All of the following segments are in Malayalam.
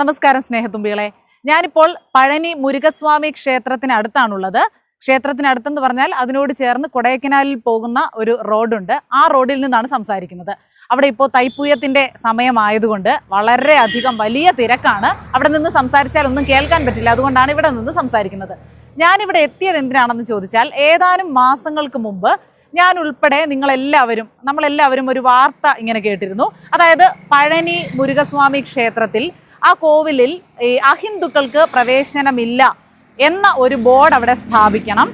നമസ്കാരം സ്നേഹത്തുമ്പികളെ. ഞാനിപ്പോൾ പഴനി മുരുകസ്വാമി ക്ഷേത്രത്തിനടുത്താണുള്ളത്. ക്ഷേത്രത്തിനടുത്തെന്ന് പറഞ്ഞാൽ അതിനോട് ചേർന്ന് കൊടൈക്കനാലിൽ പോകുന്ന ഒരു റോഡുണ്ട്. ആ റോഡിൽ നിന്നാണ് സംസാരിക്കുന്നത്. അവിടെ ഇപ്പോൾ തൈപ്പൂയത്തിന്റെ സമയമായതുകൊണ്ട് വളരെയധികം വലിയ തിരക്കാണ്. അവിടെ നിന്ന് സംസാരിച്ചാൽ ഒന്നും കേൾക്കാൻ പറ്റില്ല. അതുകൊണ്ടാണ് ഇവിടെ നിന്ന് സംസാരിക്കുന്നത്. ഞാനിവിടെ എത്തിയത് എന്തിനാണെന്ന് ചോദിച്ചാൽ ഏതാനും മാസങ്ങൾക്ക് മുമ്പ് ഞാൻ ഉൾപ്പെടെ നിങ്ങളെല്ലാവരും നമ്മളെല്ലാവരും ഒരു വാർത്ത ഇങ്ങനെ കേട്ടിരുന്നു. അതായത് പഴനി മുരുകസ്വാമി ക്ഷേത്രത്തിൽ ആ കോവിലിൽ ഈ അഹിന്ദുക്കൾക്ക് പ്രവേശനമില്ല എന്ന ഒരു ബോർഡ് അവിടെ സ്ഥാപിക്കണം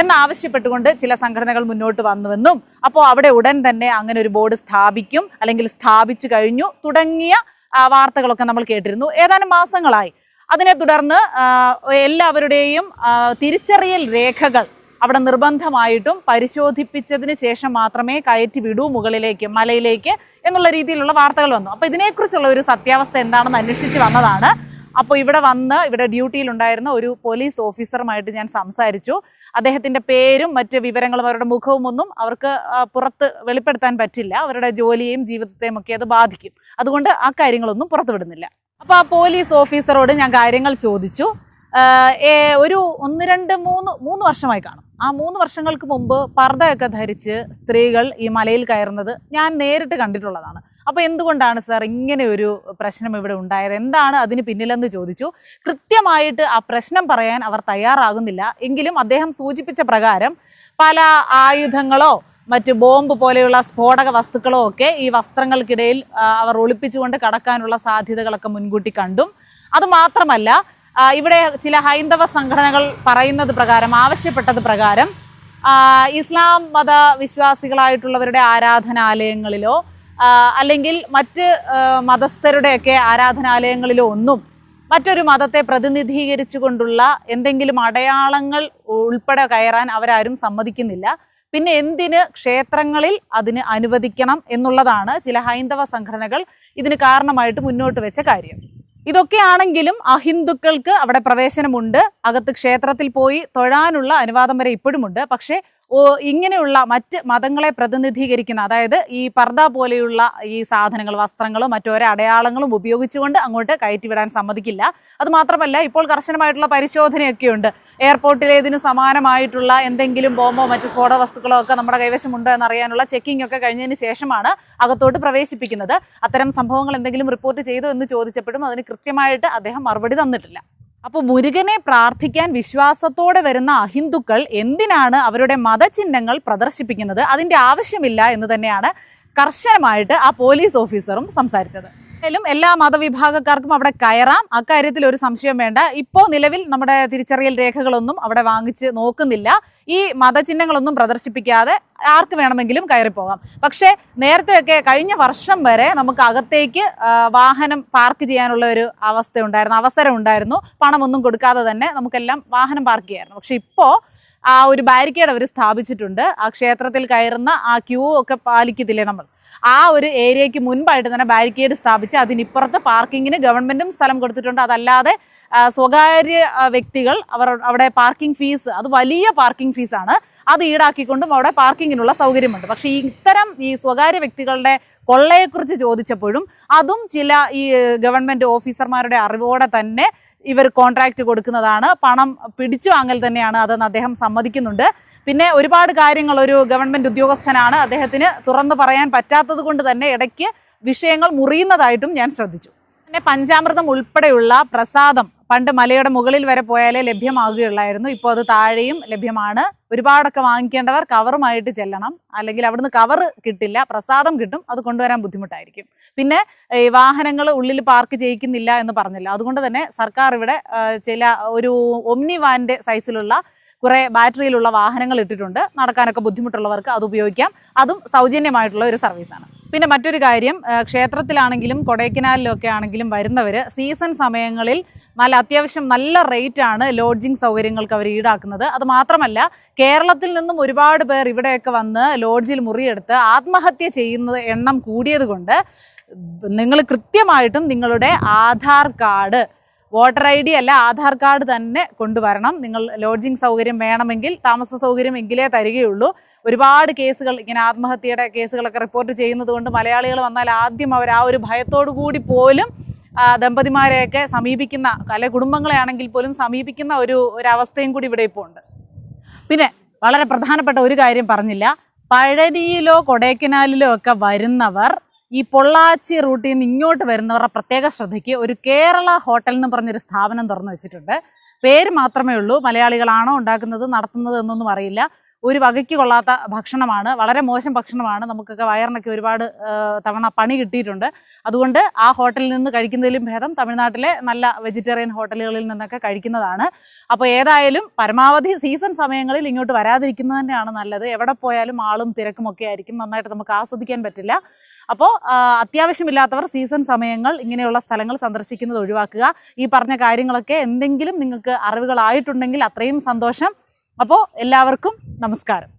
എന്നാവശ്യപ്പെട്ടുകൊണ്ട് ചില സംഘടനകൾ മുന്നോട്ട് വന്നുവെന്നും അപ്പോൾ അവിടെ ഉടൻ തന്നെ അങ്ങനെ ഒരു ബോർഡ് സ്ഥാപിക്കും അല്ലെങ്കിൽ സ്ഥാപിച്ചു കഴിഞ്ഞു തുടങ്ങിയ വാർത്തകളൊക്കെ നമ്മൾ കേട്ടിരുന്നു. ഏതാനും മാസങ്ങളായി. അതിനെ തുടർന്ന് എല്ലാവരുടെയും തിരിച്ചറിയൽ രേഖകൾ അവിടെ നിർബന്ധമായിട്ടും പരിശോധിപ്പിച്ചതിന് ശേഷം മാത്രമേ കയറ്റി വിടൂ മുകളിലേക്ക് മലയിലേക്ക് എന്നുള്ള രീതിയിലുള്ള വാർത്തകൾ വന്നു. അപ്പോൾ ഇതിനെക്കുറിച്ചുള്ള ഒരു സത്യാവസ്ഥ എന്താണെന്ന് അന്വേഷിച്ച് വന്നതാണ്. അപ്പോൾ ഇവിടെ വന്ന് ഇവിടെ ഡ്യൂട്ടിയിലുണ്ടായിരുന്ന ഒരു പോലീസ് ഓഫീസറുമായിട്ട് ഞാൻ സംസാരിച്ചു. അദ്ദേഹത്തിന്റെ പേരും മറ്റ് വിവരങ്ങളും അവരുടെ മുഖവും ഒന്നും അവർക്ക് പുറത്ത് വെളിപ്പെടുത്താൻ പറ്റില്ല. അവരുടെ ജോലിയെയും ജീവിതത്തെയും ഒക്കെ അത് ബാധിക്കും. അതുകൊണ്ട് ആ കാര്യങ്ങളൊന്നും പുറത്തുവിടുന്നില്ല. അപ്പോൾ ആ പോലീസ് ഓഫീസറോട് ഞാൻ കാര്യങ്ങൾ ചോദിച്ചു. ഒരു ഒന്ന് രണ്ട് മൂന്ന് മൂന്ന് വർഷമായി കാണും. ആ മൂന്ന് വർഷങ്ങൾക്ക് മുമ്പ് പർദ്ദയൊക്കെ ധരിച്ച് സ്ത്രീകൾ ഈ മലയിൽ കയറുന്നത് ഞാൻ നേരിട്ട് കണ്ടിട്ടുള്ളതാണ്. അപ്പോൾ എന്തുകൊണ്ടാണ് സാർ ഇങ്ങനെ ഒരു പ്രശ്നം ഇവിടെ ഉണ്ടായത്? എന്താണ് അതിന് പിന്നിലെന്ന് ചോദിച്ചു. കൃത്യമായിട്ട് ആ പ്രശ്നം പറയാൻ അവർ തയ്യാറാകുന്നില്ല. എങ്കിലും അദ്ദേഹം സൂചിപ്പിച്ച പ്രകാരം പല ആയുധങ്ങളോ മറ്റ് ബോംബ് പോലെയുള്ള സ്ഫോടക വസ്തുക്കളോ ഒക്കെ ഈ വസ്ത്രങ്ങൾക്കിടയിൽ അവർ ഒളിപ്പിച്ചുകൊണ്ട് കടക്കാനുള്ള സാധ്യതകളൊക്കെ മുൻകൂട്ടി കണ്ടും. അതുമാത്രമല്ല ഇവിടെ ചില ഹൈന്ദവ സംഘടനകൾ പറയുന്നത് പ്രകാരം ആവശ്യപ്പെട്ടത് പ്രകാരം ഇസ്ലാം മത വിശ്വാസികളായിട്ടുള്ളവരുടെ ആരാധനാലയങ്ങളിലോ അല്ലെങ്കിൽ മറ്റ് മതസ്ഥരുടെയൊക്കെ ആരാധനാലയങ്ങളിലോ ഒന്നും മറ്റൊരു മതത്തെ പ്രതിനിധീകരിച്ചുകൊണ്ടുള്ള എന്തെങ്കിലും അടയാളങ്ങൾ ഉൾപ്പെടെ കയറാൻ അവരാരും സമ്മതിക്കുന്നില്ല. പിന്നെ എന്തിന് ക്ഷേത്രങ്ങളിൽ അതിന് അനുവദിക്കണം എന്നുള്ളതാണ് ചില ഹൈന്ദവ സംഘടനകൾ ഇതിന് കാരണമായിട്ട് മുന്നോട്ട് വെച്ച കാര്യം. ഇതൊക്കെയാണെങ്കിലും അഹിന്ദുക്കൾക്ക് അവിടെ പ്രവേശനമുണ്ട്. അകത്ത് ക്ഷേത്രത്തിൽ പോയി തൊഴാനുള്ള അനുവാദം വരെ ഇപ്പോഴുമുണ്ട്. പക്ഷേ ഇങ്ങനെയുള്ള മറ്റ് മതങ്ങളെ പ്രതിനിധീകരിക്കുന്ന അതായത് ഈ പർദ്ദ പോലെയുള്ള ഈ സാധനങ്ങൾ വസ്ത്രങ്ങളും മറ്റോരോ അടയാളങ്ങളും ഉപയോഗിച്ചുകൊണ്ട് അങ്ങോട്ട് കയറ്റിവിടാൻ സമ്മതിക്കില്ല. അത് മാത്രമല്ല ഇപ്പോൾ കർശനമായിട്ടുള്ള പരിശോധനയൊക്കെയുണ്ട് എയർപോർട്ടിലേതിന് സമാനമായിട്ടുള്ള എന്തെങ്കിലും ബോംബോ മറ്റ് സ്ഫോട വസ്തുക്കളോ ഒക്കെ നമ്മുടെ കൈവശമുണ്ടോ എന്നറിയാനുള്ള ചെക്കിംഗ് ഒക്കെ കഴിഞ്ഞതിന് ശേഷമാണ് അകത്തോട്ട് പ്രവേശിപ്പിക്കുന്നത്. അത്തരം സംഭവങ്ങൾ എന്തെങ്കിലും റിപ്പോർട്ട് ചെയ്തോ എന്ന് ചോദിച്ചപ്പോഴും അതിന് കൃത്യമായിട്ട് അദ്ദേഹം മറുപടി തന്നിട്ടില്ല. അപ്പോൾ മുരുകനെ പ്രാർത്ഥിക്കാൻ വിശ്വാസത്തോടെ വരുന്ന അഹിന്ദുക്കൾ എന്തിനാണ് അവരുടെ മതചിഹ്നങ്ങൾ പ്രദർശിപ്പിക്കുന്നത്? അതിന്റെ ആവശ്യമില്ല എന്ന് തന്നെയാണ് കർശനമായിട്ട് ആ പോലീസ് ഓഫീസറും സംസാരിച്ചത്. എന്തായാലും എല്ലാ മതവിഭാഗക്കാർക്കും അവിടെ കയറാം. അക്കാര്യത്തിൽ ഒരു സംശയം വേണ്ട. ഇപ്പോ നിലവിൽ നമ്മുടെ തിരിച്ചറിയൽ രേഖകളൊന്നും അവിടെ വാങ്ങിച്ച് നോക്കുന്നില്ല. ഈ മതചിഹ്നങ്ങളൊന്നും പ്രദർശിപ്പിക്കാതെ ആർക്ക് വേണമെങ്കിലും കയറിപ്പോകാം പക്ഷേ നേരത്തെയൊക്കെ കഴിഞ്ഞ വർഷം വരെ നമുക്ക് അകത്തേക്ക് വാഹനം പാർക്ക് ചെയ്യാനുള്ള ഒരു അവസ്ഥ ഉണ്ടായിരുന്നു അവസരം ഉണ്ടായിരുന്നു. പണമൊന്നും കൊടുക്കാതെ തന്നെ നമുക്കെല്ലാം വാഹനം പാർക്ക് ചെയ്യായിരുന്നു. പക്ഷെ ഇപ്പോൾ ആ ഒരു ബാരിക്കേഡ് അവർ സ്ഥാപിച്ചിട്ടുണ്ട്. ആ ക്ഷേത്രത്തിൽ കയറുന്ന ആ ക്യൂ ഒക്കെ പാലിക്കത്തില്ലേ നമ്മൾ? ആ ഒരു ഏരിയയ്ക്ക് മുൻപായിട്ട് തന്നെ ബാരിക്കേഡ് സ്ഥാപിച്ച് അതിനിപ്പുറത്ത് പാർക്കിങ്ങിന് ഗവൺമെന്റും സ്ഥലം കൊടുത്തിട്ടുണ്ട്. അതല്ലാതെ സ്വകാര്യ വ്യക്തികൾ അവർ അവിടെ പാർക്കിംഗ് ഫീസ് അത് വലിയ പാർക്കിംഗ് ഫീസാണ്. അത് ഈടാക്കിക്കൊണ്ടും അവിടെ പാർക്കിങ്ങിനുള്ള സൗകര്യമുണ്ട്. പക്ഷേ ഇത്തരം ഈ സ്വകാര്യ വ്യക്തികളുടെ കൊള്ളയെക്കുറിച്ച് ചോദിച്ചപ്പോഴും അതും ചില ഈ ഗവൺമെന്റ് ഓഫീസർമാരുടെ അറിവോടെ തന്നെ ഇവർ കോൺട്രാക്റ്റ് കൊടുക്കുന്നതാണ്. പണം പിടിച്ചു വാങ്ങൽ തന്നെയാണ് അതെന്ന് അദ്ദേഹം സമ്മതിക്കുന്നുണ്ട്. പിന്നെ ഒരുപാട് കാര്യങ്ങൾ ഒരു ഗവൺമെന്റ് ഉദ്യോഗസ്ഥനാണ് അദ്ദേഹത്തിന് തുറന്നു പറയാൻ പറ്റാത്തത് കൊണ്ട് തന്നെ ഇടയ്ക്ക് വിഷയങ്ങൾ മുറിയുന്നതായിട്ടും ഞാൻ ശ്രദ്ധിച്ചു. പിന്നെ പഞ്ചാമൃതം ഉൾപ്പെടെയുള്ള പ്രസാദം പണ്ട് മലയുടെ മുകളിൽ വരെ പോയാലേ ലഭ്യമാകുകയുള്ളായിരുന്നു. ഇപ്പോൾ അത് താഴെയും ലഭ്യമാണ്. ഒരുപാടൊക്കെ വാങ്ങിക്കേണ്ടവർ കവറുമായിട്ട് ചെല്ലണം. അല്ലെങ്കിൽ അവിടുന്ന് കവർ കിട്ടില്ല പ്രസാദം കിട്ടും അത് കൊണ്ടുവരാൻ ബുദ്ധിമുട്ടായിരിക്കും. പിന്നെ ഈ വാഹനങ്ങൾ ഉള്ളിൽ പാർക്ക് ചെയ്യിക്കുന്നില്ല എന്ന് പറഞ്ഞില്ല. അതുകൊണ്ട് തന്നെ സർക്കാർ ഇവിടെ ചില ഒരു ഒമ്നി വാന്റെ സൈസിലുള്ള കുറേ ബാറ്ററിയിലുള്ള വാഹനങ്ങൾ ഇട്ടിട്ടുണ്ട്. നടക്കാനൊക്കെ ബുദ്ധിമുട്ടുള്ളവർക്ക് അത് ഉപയോഗിക്കാം. അതും സൗജന്യമായിട്ടുള്ള ഒരു സർവീസാണ് പിന്നെ മറ്റൊരു കാര്യം ക്ഷേത്രത്തിലാണെങ്കിലും കൊടൈക്കനാലിലൊക്കെ ആണെങ്കിലും വരുന്നവർ സീസൺ സമയങ്ങളിൽ നല്ല അത്യാവശ്യം നല്ല റേറ്റ് ആണ് ലോഡ്ജിങ് സൗകര്യങ്ങൾക്ക് അവർ ഈടാക്കുന്നത്. അത് മാത്രമല്ല കേരളത്തിൽ നിന്നും ഒരുപാട് പേർ ഇവിടെയൊക്കെ വന്ന് ലോഡ്ജിൽ മുറിയെടുത്ത് ആത്മഹത്യ ചെയ്യുന്ന എണ്ണം കൂടിയതുകൊണ്ട് നിങ്ങൾ കൃത്യമായിട്ടും നിങ്ങളുടെ Aadhaar card voter I D അല്ല ആധാർ കാർഡ് തന്നെ കൊണ്ടുവരണം. നിങ്ങൾ ലോഡ്ജിങ് സൗകര്യം വേണമെങ്കിൽ താമസ സൗകര്യം എങ്കിലേ തരികയുള്ളൂ. ഒരുപാട് കേസുകൾ ഇങ്ങനെ ആത്മഹത്യയുടെ കേസുകളൊക്കെ റിപ്പോർട്ട് ചെയ്യുന്നത് കൊണ്ട് മലയാളികൾ വന്നാൽ ആദ്യം അവർ ആ ഒരു ഭയത്തോടു കൂടി പോലും ദമ്പതിമാരെയൊക്കെ സമീപിക്കുന്ന അല്ലെ കുടുംബങ്ങളെ ആണെങ്കിൽ പോലും സമീപിക്കുന്ന ഒരു ഒരവസ്ഥയും കൂടി ഇവിടെ ഇപ്പോൾ ഉണ്ട്. പിന്നെ വളരെ പ്രധാനപ്പെട്ട ഒരു കാര്യം പറഞ്ഞില്ല. പഴനിയിലോ കൊടൈക്കനാലിലോ ഒക്കെ വരുന്നവർ ഈ പൊള്ളാച്ചി റൂട്ടിൽ നിന്ന് ഇങ്ങോട്ട് വരുന്നവരുടെ പ്രത്യേക ശ്രദ്ധയ്ക്ക് ഒരു കേരള ഹോട്ടൽ എന്ന് പറഞ്ഞൊരു സ്ഥാപനം തുറന്നു വെച്ചിട്ടുണ്ട്. പേര് മാത്രമേ ഉള്ളൂ. മലയാളികളാണോ ഉണ്ടാക്കുന്നത് നടത്തുന്നത് എന്നൊന്നും അറിയില്ല. ഒരു വകയ്ക്ക് കൊള്ളാത്ത ഭക്ഷണമാണ് വളരെ മോശം ഭക്ഷണമാണ്. നമുക്കൊക്കെ വയറിനൊക്കെ ഒരുപാട് തവണ പണി കിട്ടിയിട്ടുണ്ട്. അതുകൊണ്ട് ആ ഹോട്ടലിൽ നിന്ന് കഴിക്കുന്നതിലും ഭേദം തമിഴ്നാട്ടിലെ നല്ല വെജിറ്റേറിയൻ ഹോട്ടലുകളിൽ നിന്നൊക്കെ കഴിക്കുന്നതാണ്. അപ്പോൾ ഏതായാലും പരമാവധി സീസൺ സമയങ്ങളിൽ ഇങ്ങോട്ട് വരാതിരിക്കുന്നത് തന്നെയാണ് നല്ലത്. എവിടെ പോയാലും ആളും തിരക്കും ഒക്കെ ആയിരിക്കും. നന്നായിട്ട് നമുക്ക് ആസ്വദിക്കാൻ പറ്റില്ല. അപ്പോൾ അത്യാവശ്യമില്ലാത്തവർ സീസൺ സമയങ്ങൾ ഇങ്ങനെയുള്ള സ്ഥലങ്ങൾ സന്ദർശിക്കുന്നത് ഒഴിവാക്കുക. ഈ പറഞ്ഞ കാര്യങ്ങളൊക്കെ എന്തെങ്കിലും നിങ്ങൾക്ക് അറിവുകളായിട്ടുണ്ടെങ്കിൽ അത്രയും സന്തോഷം. അപ്പോൾ എല്ലാവർക്കും നമസ്കാരം.